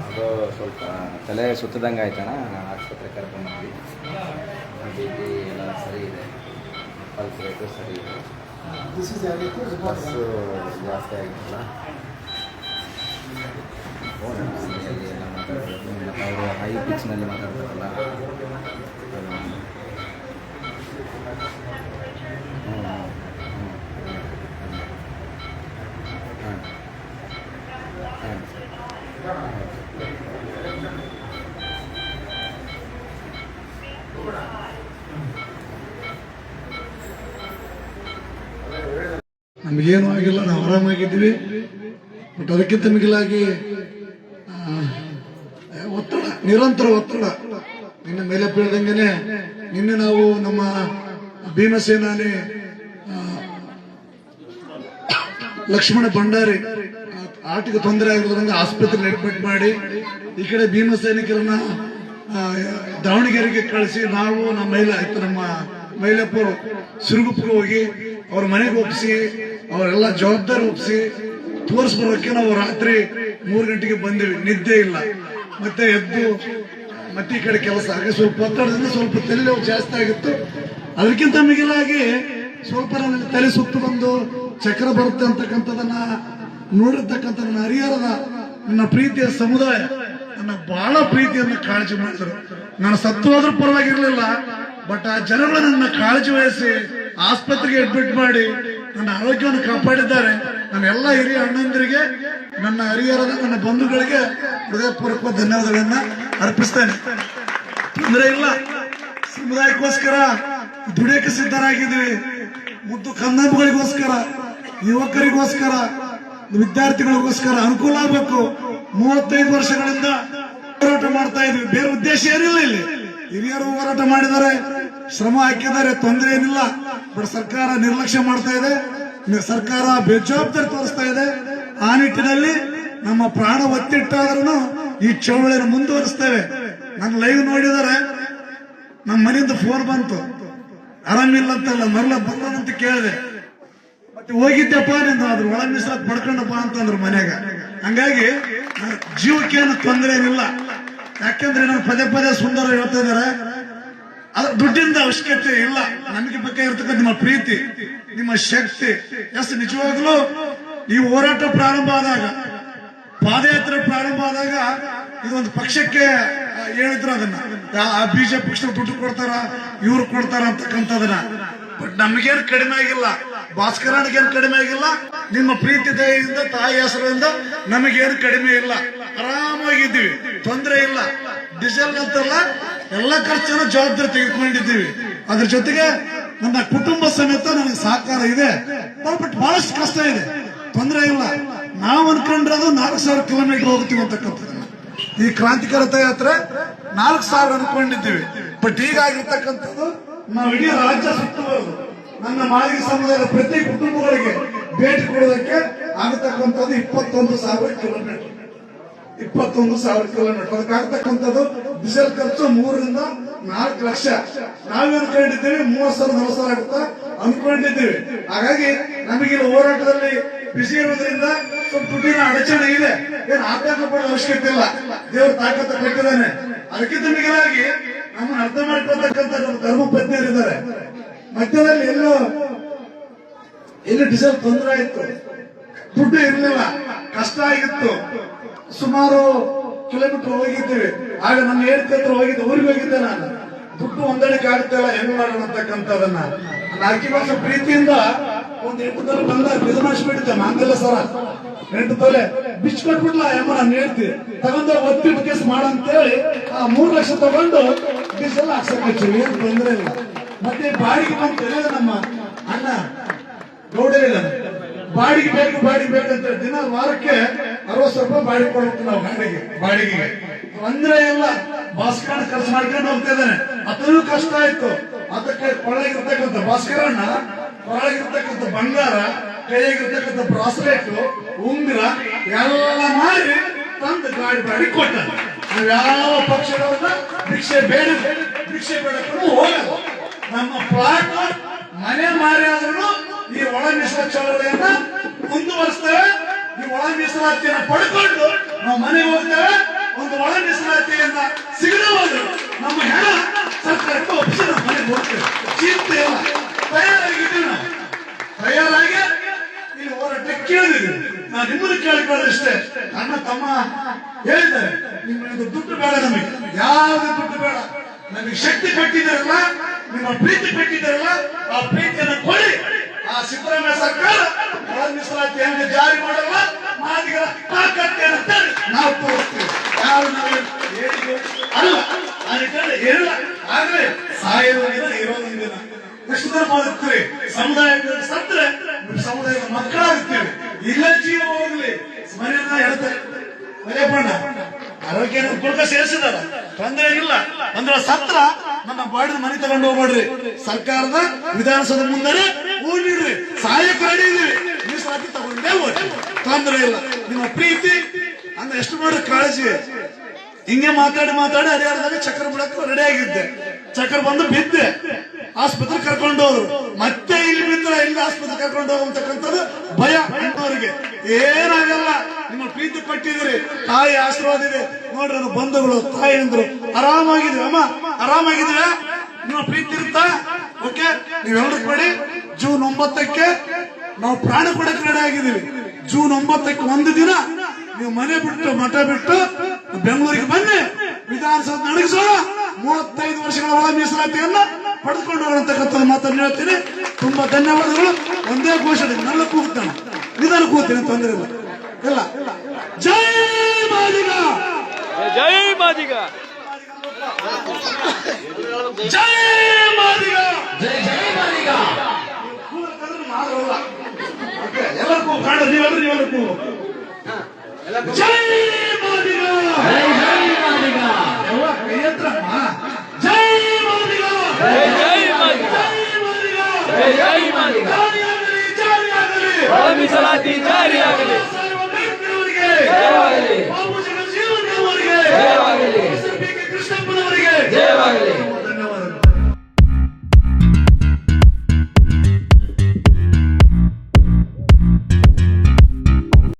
ಅದು ಸ್ವಲ್ಪ ತಲೆ ಸುತ್ತದಂಗೆ ಆಯ್ತಣ ಆಸ್ಪತ್ರೆ ಕರ್ಕೊಂಡ್ಬಂದ್ವಿ ಬಿ ಪಿ ಎಲ್ಲ ಸರಿ ಇದೆ ಪಲ್ಸ್ ರೇಟು ಸರಿ ಇದೆ ಬಸ್ಸು ಜಾಸ್ತಿ ಮನೆಯಲ್ಲಿ ಎಲ್ಲ ಮತ್ತು ಅವರು ಹೈ ಪಿಚ್ನಲ್ಲಿ ಮಾತಾಡ್ತಾರಲ್ಲ ಹ್ಞೂ ಹ್ಞೂ ಹ್ಞೂ ನಮಗೇನು ಆಗಿಲ್ಲ, ನಾವು ಆರಾಮಾಗಿದ್ವಿ ಬಟ್ ಅದಕ್ಕಿಂತ ಮಿಗಿಲಾಗಿ ಒತ್ತಡ, ನಿರಂತರ ಒತ್ತಡ. ನಿನ್ನ ಮೇಲೆ ಬೀಳ್ದಂಗೆನೆ ನಿನ್ನೆ ನಾವು ನಮ್ಮ ಭೀಮಸೇನಾನಿ ಲಕ್ಷ್ಮಣ ಭಂಡಾರಿ ಆಟಿಗೆ ತೊಂದರೆ ಆಗಿರೋದ್ರಿಂದ ಆಸ್ಪತ್ರೆಗೆ ಅಡ್ಮಿಟ್ ಮಾಡಿ, ಈ ಕಡೆ ಭೀಮ ಸೈನಿಕರನ್ನ ದಾವಣಗೆರೆಗೆ ಕಳಿಸಿ ನಾವು ನಮ್ಮ ಮಹಿಳಾ ಇತ್ತು ನಮ್ಮ ಮಹಿಳಪ್ಪರು ಸಿರುಗುಪ್ಪಿಗೆ ಹೋಗಿ ಅವ್ರ ಮನೆಗೆ ಒಪ್ಪಿಸಿ, ಅವರೆಲ್ಲ ಜವಾಬ್ದಾರಿ ಒಪ್ಪಿಸಿ ತೋರಿಸ್ಬರೋಕೆ ನಾವು ರಾತ್ರಿ ಮೂರು ಗಂಟೆಗೆ ಬಂದಿವಿ, ನಿದ್ದೆ ಇಲ್ಲ. ಮತ್ತೆ ಎದ್ದು, ಮತ್ತೆ ಈ ಕಡೆ ಕೆಲಸ, ಹಾಗೆ ಸ್ವಲ್ಪ ಒತ್ತಡದಿಂದ ಸ್ವಲ್ಪ ತಲೆ ಜಾಸ್ತಿ ಆಗಿತ್ತು. ಅದಕ್ಕಿಂತ ಮಿಗಿಲಾಗಿ ಸ್ವಲ್ಪ ನನಗೆ ತಲೆ ಸುತ್ತು ಬಂದು ಚಕ್ರ ಬರುತ್ತೆ ಅಂತಕ್ಕಂಥದನ್ನ ನೋಡಿರ್ತಕ್ಕಂಥ ನನ್ನ ಹರಿಹರದ, ನನ್ನ ಪ್ರೀತಿಯ ಸಮುದಾಯ, ನನ್ನ ಬಹಳ ಪ್ರೀತಿಯನ್ನ ಕಾಳಜಿ ಮಾಡಿದ್ರು. ನಾನು ಸತ್ತು ಹೋದ್ರೂ ಪರವಾಗಿರ್ಲಿಲ್ಲ ಬಟ್ ಆ ಜನಗಳು ನನ್ನ ಕಾಳಜಿ ವಹಿಸಿ ಆಸ್ಪತ್ರೆಗೆ ಅಡ್ಮಿಟ್ ಮಾಡಿ ನನ್ನ ಆರೋಗ್ಯವನ್ನು ಕಾಪಾಡಿದ್ದಾರೆ. ನನ್ನ ಎಲ್ಲ ಹಿರಿಯ ಅಣ್ಣಂದಿರಿಗೆ, ನನ್ನ ಹರಿಹರದ, ನನ್ನ ಬಂಧುಗಳಿಗೆ ಹೃದಯಪೂರ್ವಕ ಧನ್ಯವಾದಗಳನ್ನ ಅರ್ಪಿಸ್ತೇನೆ. ತೊಂದರೆ ಇಲ್ಲ. ಸಮುದಾಯಕ್ಕೋಸ್ಕರ ದುಡಿಯಕ್ಕೆ ಸಿದ್ಧರಾಗಿದ್ದೀವಿ. ಮುದ್ದು ಕಂದಮ್ಮಗಳಿಗೋಸ್ಕರ, ಯುವಕರಿಗೋಸ್ಕರ ವಿದ್ಯಾರ್ಥಿಗಳಿಗೋಸ್ಕರ ಅನುಕೂಲ ಆಗಬೇಕು. ಮೂವತ್ತೈದು ವರ್ಷಗಳಿಂದ ಹೋರಾಟ ಮಾಡ್ತಾ ಇದ್ವಿ. ಬೇರೆ ಉದ್ದೇಶ ಏನಿಲ್ಲ ಇಲ್ಲಿ. ಹಿರಿಯರು ಹೋರಾಟ ಮಾಡಿದ್ದಾರೆ. ಶ್ರಮ ಹಾಕಿದ್ದಾರೆ. ತೊಂದರೆ ಏನಿಲ್ಲ. ಬಟ್ ಸರ್ಕಾರ ನಿರ್ಲಕ್ಷ್ಯ ಮಾಡ್ತಾ ಇದೆ. ಸರ್ಕಾರ ಬೇಜವಾಬ್ದಾರಿ ತೋರಿಸ್ತಾ ಇದೆ. ಆ ನಿಟ್ಟಿನಲ್ಲಿ ನಮ್ಮ ಪ್ರಾಣ ಒತ್ತಿಟ್ಟಾದ್ರೂ ಈ ಚಳವಳಿಯನ್ನು ಮುಂದುವರಿಸ್ತೇವೆ. ನನ್ನ ಲೈವ್ ನೋಡಿದರೆ ನಮ್ಮ ಮನೆಯಿಂದ ಫೋನ್ ಬಂತು. ಆರಾಮಿಲ್ಲ ಅಂತಲ್ಲ ಮರಳ ಬಂದನಂತ ಕೇಳಿದೆ. ಮತ್ತೆ ಹೋಗಿದ್ದೆಪ್ಪ ನಿಂದ ಅದ್ರ ಒಳ ಮೀಸಲಾತ್ ಪಡ್ಕೊಂಡಪ್ಪ ಅಂತಂದ್ರು ಮನ್ಯಾಗ. ಹಂಗಾಗಿ ಜೀವಕ್ಕೆ ಜೀವಕ್ಕೇನು ತೊಂದರೆ ಏನಿಲ್ಲ. ಯಾಕೆಂದ್ರೆ ನಾನು ಪದೇ ಪದೇ ಸುಂದರ ಹೇಳ್ತಾ ಇದಾರೆ ಅದ್ರ ದುಡ್ಡಿಂದ ಅವಶ್ಯಕತೆ ಇಲ್ಲ. ನಮಗೆ ಬೇಕಾಗಿರ್ತಕ್ಕಂಥ ನಿಮ್ಮ ಪ್ರೀತಿ, ನಿಮ್ಮ ಶಕ್ತಿ ಎಸ್ ನಿಜವಾಗ್ಲೂ ಈ ಹೋರಾಟ ಪ್ರಾರಂಭ ಆದಾಗ, ಪಾದಯಾತ್ರೆ ಪ್ರಾರಂಭ ಆದಾಗ ಇದೊಂದು ಪಕ್ಷಕ್ಕೆ ಹೇಳಿದ್ರು ಅದನ್ನ. ಆ ಬಿಜೆಪಿ ಪಕ್ಷ ದುಡ್ಡು ಕೊಡ್ತಾರ? ಇವ್ರು ಕೊಡ್ತಾರ ಅಂತಕ್ಕಂಥದನ್ನ ಬಟ್ ನಮಗೇನು ಕಡಿಮೆ ಆಗಿಲ್ಲ. ಭಾಸ್ಕರನಿಗೇನು ಕಡಿಮೆ ಆಗಿಲ್ಲ. ನಿಮ್ಮ ಪ್ರೀತಿ ದಯೆಯಿಂದ, ತಾಯಿ ಹೆಸರಿಂದ ನಮಗೇನು ಕಡಿಮೆ ಇಲ್ಲ. ಆರಾಮಾಗಿದ್ದೀವಿ. ತೊಂದರೆ ಇಲ್ಲ. ಡೀಸೆಲ್ ಅಂತಲ್ಲ, ಎಲ್ಲ ಖರ್ಚನ್ನು ಜವಾಬ್ದಾರಿ ತೆಗೆದುಕೊಂಡಿದ್ದೀವಿ. ಅದ್ರ ಜೊತೆಗೆ ನನ್ನ ಕುಟುಂಬ ಸಮೇತ ನನಗೆ ಸಹಕಾರ ಇದೆ. ಬಟ್ ಬಹಳಷ್ಟು ಕಷ್ಟ ಇದೆ. ತೊಂದರೆ ಇಲ್ಲ. ನಾವು ಅನ್ಕೊಂಡ್ರದು ನಾಲ್ಕು ಸಾವಿರ ಕಿಲೋಮೀಟರ್ ಹೋಗ್ತೀವಿ ಅಂತಕ್ಕಂಥದ್ದು. ಈ ಕ್ರಾಂತಿಕಾರ ಯಾತ್ರೆ ನಾಲ್ಕು ಸಾವಿರ ಅನ್ಕೊಂಡಿದ್ದೀವಿ. ಬಟ್ ಹೀಗಾಗಿರ್ತಕ್ಕಂಥದ್ದು ನಾವು ಇಡೀ ರಾಜ್ಯ ಸುತ್ತುವರೆದು ನನ್ನ ಮಾಲಿಗೆ ಸಮುದಾಯದ ಪ್ರತಿ ಕುಟುಂಬಗಳಿಗೆ ಭೇಟಿ ಕೊಡೋದಕ್ಕೆ ಆಗತಕ್ಕಂಥದ್ದು ಇಪ್ಪತ್ತೊಂದು ಸಾವಿರ ಕಿಲೋಮೀಟರ್ ಇಪ್ಪತ್ತೊಂದು ಸಾವಿರ ಕಿಲೋಮೀಟರ್ ಅದಕ್ಕೆ ಆಗ್ತಕ್ಕಂಥದ್ದು ಡೀಸೆಲ್ ಖರ್ಚು ಮೂರರಿಂದ ನಾಲ್ಕು ಲಕ್ಷ. ನಾವೇನು ಅನ್ಕೊಂಡಿದ್ದೀವಿ ಮೂವತ್ ಸಾವಿರ, ನಲವತ್ತು ಸಾವಿರ ಆಗುತ್ತಾ? ಅನ್ಕೊಂಡಿದ್ದೀವಿ. ಹಾಗಾಗಿ ನಮಗೆ ಹೋರಾಟದಲ್ಲಿ ಬಿಸಿ ಇರೋದ್ರಿಂದ ಸ್ವಲ್ಪ ಅಡಚಣೆ ಇದೆ. ಏನು ಆತಂಕ ಪಡೋ ಅವಶ್ಯಕತೆ ಇಲ್ಲ. ದೇವರು ತಾಕತ್ತ ಕೊಟ್ಟಿದ್ದಾನೆ. ಅದಕ್ಕಿಂತ ಮಿಗಿಲಾಗಿ ನಮ್ಮನ್ನು ಅರ್ಥ ಮಾಡ್ಕೊಳ್ತಕ್ಕಂಥ ನಮ್ಮ ಧರ್ಮ ಪತ್ನಿಯರಿದ್ದಾರೆ ಮಧ್ಯದಲ್ಲಿ ಎಲ್ಲೋ ಎಲ್ಲಿ ಡೀಸೆಲ್ ತೊಂದರೆ ಆಯ್ತು, ದುಡ್ಡು ಇರಲಿಲ್ಲ, ಕಷ್ಟ ಆಗಿತ್ತು. ಸುಮಾರು ಕಿಲೋಮೀಟರ್ ಹೋಗಿದ್ದೀವಿ. ಆಗ ನನ್ನ ಹೇಳ್ತಿ ಹತ್ರ ಹೋಗಿದ್ದೆ, ಊರಿಗೆ ಹೋಗಿದ್ದೆ ನಾನು. ದುಡ್ಡು ಹೊಂದಾಣಿಕೆ ಆಗ್ತಿಲ್ಲ ಹೆಂಗ್ ಮಾಡೋಣ ಅಂತಕ್ಕಂಥದನ್ನ. ನಾಲ್ಕು ಭಾಷೆ ಪ್ರೀತಿಯಿಂದ ಒಂದು ಎಂಟು ತೊಲೆ ಬಂದ ಬಿದಮಾಶ್ ಬಿಡುತ್ತೆ ಮಾಂಗಲ್ಯ ಸರ. ಎಂಟು ತೊಲೆ ಬಿಚ್ ಕೊಟ್ಬಿಡ್ಲ ಯಮ್ಮ ನಾನು ಹೇಳ್ತಿ ತಗೊಂಡ ಒತ್ತಿ ಕೇಸ್ ಮಾಡಂತೇಳಿ ಆ ಮೂರು ಲಕ್ಷ ತಗೊಂಡು ಡೀಸೆಲ್ ಹಾಕ್ಸಕ್ಕೆ ಏನ್ ತೊಂದರೆ ಇಲ್ಲ. ಮತ್ತೆ ಬಾಡಿಗೆ ಬಂತು ಹೇಳಿದ ನಮ್ಮ ಅಣ್ಣ ಇಲ್ಲ ಬಾಡಿಗೆ ಬೇಕು ಬಾಡಿಗೆ ಬೇಕು ಅಂತ ದಿನ ವಾರಕ್ಕೆ ಅರವತ್ತು ರೂಪಾಯಿ ಬಾಡಿಗೆ ಕೊಡ್ಬೇಕು ನಾವು ಗಾಡಿಗೆ, ಬಾಡಿಗೆಗೆ. ಅಂದ್ರೆ ಇಲ್ಲ ಭಾಸ್ಕರಣ ಖರ್ಚು ಮಾಡ್ಕೊಂಡು ಹೋಗ್ತಾ ಇದ್ದಾನೆ. ಅದನ್ನು ಕಷ್ಟ ಆಯ್ತು. ಅದಕ್ಕೆ ಕೊಳ್ಳಾಗಿರ್ತಕ್ಕಂಥ ಭಾಸ್ಕರಣ್ಣ, ಕೊಳಗಿರ್ತಕ್ಕಂಥ ಬಂಗಾರ ಕೈಯಾಗಿರ್ತಕ್ಕಂಥ ಬ್ರಾಸ್ಲೆಟ್, ಉಂಗುರ, ಎಲ್ಲ ಮಾಡಿ ತಂದು ಗಾಡಿ ಬಾಡಿ ಕೊಟ್ಟ ಯಾವ ಪಕ್ಷದವ್ರನ್ನ ಭಿಕ್ಷೆ ಬೇಡ ಭಿಕ್ಷೆ ಬೇಡಕ್ಕೂ ಹೋಗಲ್ಲ ನಮ್ಮ ಪ್ಲಾಟ್ ಮನೆ ಮಾರಿ ಆದ್ರೂ ಈ ಒಳ ಮೀಸಲ ಚಳವಳಿಯನ್ನ ಮುಂದುವರಿಸ್ತೇವೆ. ಈ ಒಳ ಮೀಸಲಾತಿಯನ್ನ ಪಡ್ಕೊಂಡು ನಾವು ಮನೆಗೆ ಹೋಗ್ತೇವೆ. ಒಂದು ಒಳ ಮೀಸಲಾತಿಯನ್ನ ಸಿಗದೆ ಹೋದ್ರು ನಮ್ಮ ಹೆಣ ಸರ್ಕಾರಕ್ಕೆ ಒಪ್ಪಿಸಿ ನಮ್ಮ ಮನೆಗೆ ಹೋಗ್ತೇವೆ. ಚಿಂತೆ ಇಲ್ಲ. ತಯಾರಾಗಿದ್ದೀವಿ ನಾವು. ತಯಾರಾಗಿ ಇಲ್ಲಿ ಹೋರಾಟ ಕೇಳಿದ್ವಿ ನಾನು ನಿಮ್ಮನ್ನು ಕೇಳಿಕೊಳ್ಳೋದಿಷ್ಟೇ ನನ್ನ ತಮ್ಮ ಹೇಳಿದ್ದಾರೆ ನಿಮ್ಮದು ದುಡ್ಡು ಬೇಡ ನಮಗೆ. ಯಾವ್ದು ದುಡ್ಡು ಬೇಡ. ನಮಗೆ ಶಕ್ತಿ ಕಟ್ಟಿದ್ದಾರಲ್ಲ, ನಿಮ್ಮ ಪ್ರೀತಿ ಕಟ್ಟಿದ್ದಾರಲ್ಲ, ಆ ಪ್ರೀತಿಯನ್ನು ಕೊಡಿ. ಆ ಸಿದ್ದರಾಮಯ್ಯ ಸರ್ಕಾರ ಮೀಸಲಾತಿ ಹೆಂಗೆ ಜಾರಿ ಮಾಡಲ್ಲ, ಮಾದಿಗರ ತಾಕತ್ತೇನು ಅಂತ ನಾವು ತೋರಿಸ್ತೀವಿ. ಯಾರು ನಾವು ಅಲ್ಲ. ಅದಕ್ಕೆ ಇರಲ್ಲ ಆದ್ರೆ ಸಾಯೋದಿಲ್ಲ ಇರೋದಿಲ್ಲ ಎಷ್ಟು ಸಮುದಾಯ ಬದುಕ್ತೀವಿ ಸಮುದಾಯದ ಸತ್ರೆ ನಿಮ್ಮ ಸಮುದಾಯದ ಮಕ್ಕಳಾಗ್ತೀವಿ ಇಲ್ಲ ಜೀವ ಹೋಗ್ಲಿ ಮನೆಯನ್ನ ಹೇಳ್ತಾರೆ ಮನೆ ಬಣ್ಣ ಕುಡ್ಕ ಸೇರಿಸಿದಾರ ತೊಂದರೆ ಇಲ್ಲ. ಅಂದ್ರೆ ಸತ್ರ ನನ್ನ ಬಾಡಿದ ಮನೆ ತಗೊಂಡು ಹೋಗ್ಬೇಡ್ರಿ. ಸರ್ಕಾರದ ವಿಧಾನಸೌಧ ಮುಂದೆ ಹೂಡಿಡ್ರಿ ಸಹಾಯಕ ರೆಡಿ ಇದೀವಿ ಮೀಸಲಾತಿ ತಗೊಂಡೇ ಹೋಗಿ ತೊಂದರೆ ಇಲ್ಲ. ನಿಮ್ಮ ಪ್ರೀತಿ, ಅಂದ್ರೆ ಎಷ್ಟು ಮಾಡ್ರಿ ಕಾಳಜಿ. ಹಿಂಗೆ ಮಾತಾಡಿ ಮಾತಾಡಿ ಹರಿಹರದಾಗ ಚಕ್ರ ಬಿಡಕ್ಕೆ ರೆಡಿ ಆಗಿದ್ದೆ. ಚಕ್ರ ಬಂದು ಬಿದ್ದೆ. ಆಸ್ಪತ್ರೆ ಕರ್ಕೊಂಡವ್ರು ಮತ್ತೆ ಇಲ್ಲಿ ಬಿದ್ದರೆ ಇಲ್ಲಿ ಆಸ್ಪತ್ರೆ ಕರ್ಕೊಂಡು ಹೋಗುವಂತಕ್ಕಂಥದ್ದು ಭಯ ಅವರಿಗೆ ಏನಾಗಲ್ಲ. ನಿಮ್ಮ ಪ್ರೀತಿ ಪಟ್ಟಿದ್ರಿ ತಾಯಿ ಆಶೀರ್ವಾದ ಇದೆ. ನೋಡ್ರಿ ಬಂಧುಗಳು ತಾಯಿ ಅಂದ್ರು ಆರಾಮಾಗಿದ್ವಿ ಅಮ್ಮ? ಆರಾಮಾಗಿದ್ವಿ ನಿಮ್ಮ ಪ್ರೀತಿ ಇರುತ್ತಾ? ಓಕೆ ನೀವೆಲ್ಲರೂ ಕೊಡಿ ಜೂನ್ ಒಂಬತ್ತಕ್ಕೆ ನಾವು ಪ್ರಾಣ ಕೊಡಕ್ಕೆ ರೆಡಿ ಆಗಿದ್ದೀವಿ. ಜೂನ್ ಒಂಬತ್ತಕ್ಕೆ ಒಂದು ದಿನ ನೀವು ಮನೆ ಬಿಟ್ಟು, ಮಠ ಬಿಟ್ಟು ಬೆಂಗಳೂರಿಗೆ ಬನ್ನಿ. ವಿಧಾನಸೌಧ ನಡೆಸೋಣ ಮೂವತ್ತೈದು ವರ್ಷಗಳ ಒಳ ಮೀಸಲಾತಿಯನ್ನ ಪಡೆದುಕೊಂಡು ಹೋಗೋಣತಕ್ಕಂಥ ಮಾತನ್ನು ಹೇಳ್ತೀನಿ. ತುಂಬಾ ಧನ್ಯವಾದಗಳು. ಒಂದೇ ಘೋಷಣೆ, ನಲ್ಲ ಕೂಗ್ತಾನೆ. ನಿಧಾನ ಕೂಗ್ತೇನೆ, ತೊಂದರೆ ಇಲ್ಲ. ಇಲ್ಲ. ಜೈ ಮಾದಿಗ. ಜೈ ಮಾದಿಗ. ಜೈ ಜೈ ಮಾದಿಗ. ಎಲ್ಲರಿಗೂ ಕಾಣ ನೀವೆಲ್ಲರೂ ನೀವೆಲ್ಲರಿಗೂ ಜೈ ಮಾದಿಗ. ಜೈ ಜೈ ಮಾದಿಗ. ಯವ್ವ, ಕೈ ಜೈ ಮಾದಿಗ. ಜೈ ಜೈ ಮಾದಿಗ. ಜೈ ಮಾದಿಗ. ಜೈ ಜೈ ಮಾದಿಗ. ಜಾರಿಯಾಗಲಿ ಜಾರಿಯಾಗಲಿ. ಮೀಸಲಾತಿ ಜಾರಿಯಾಗಲಿ.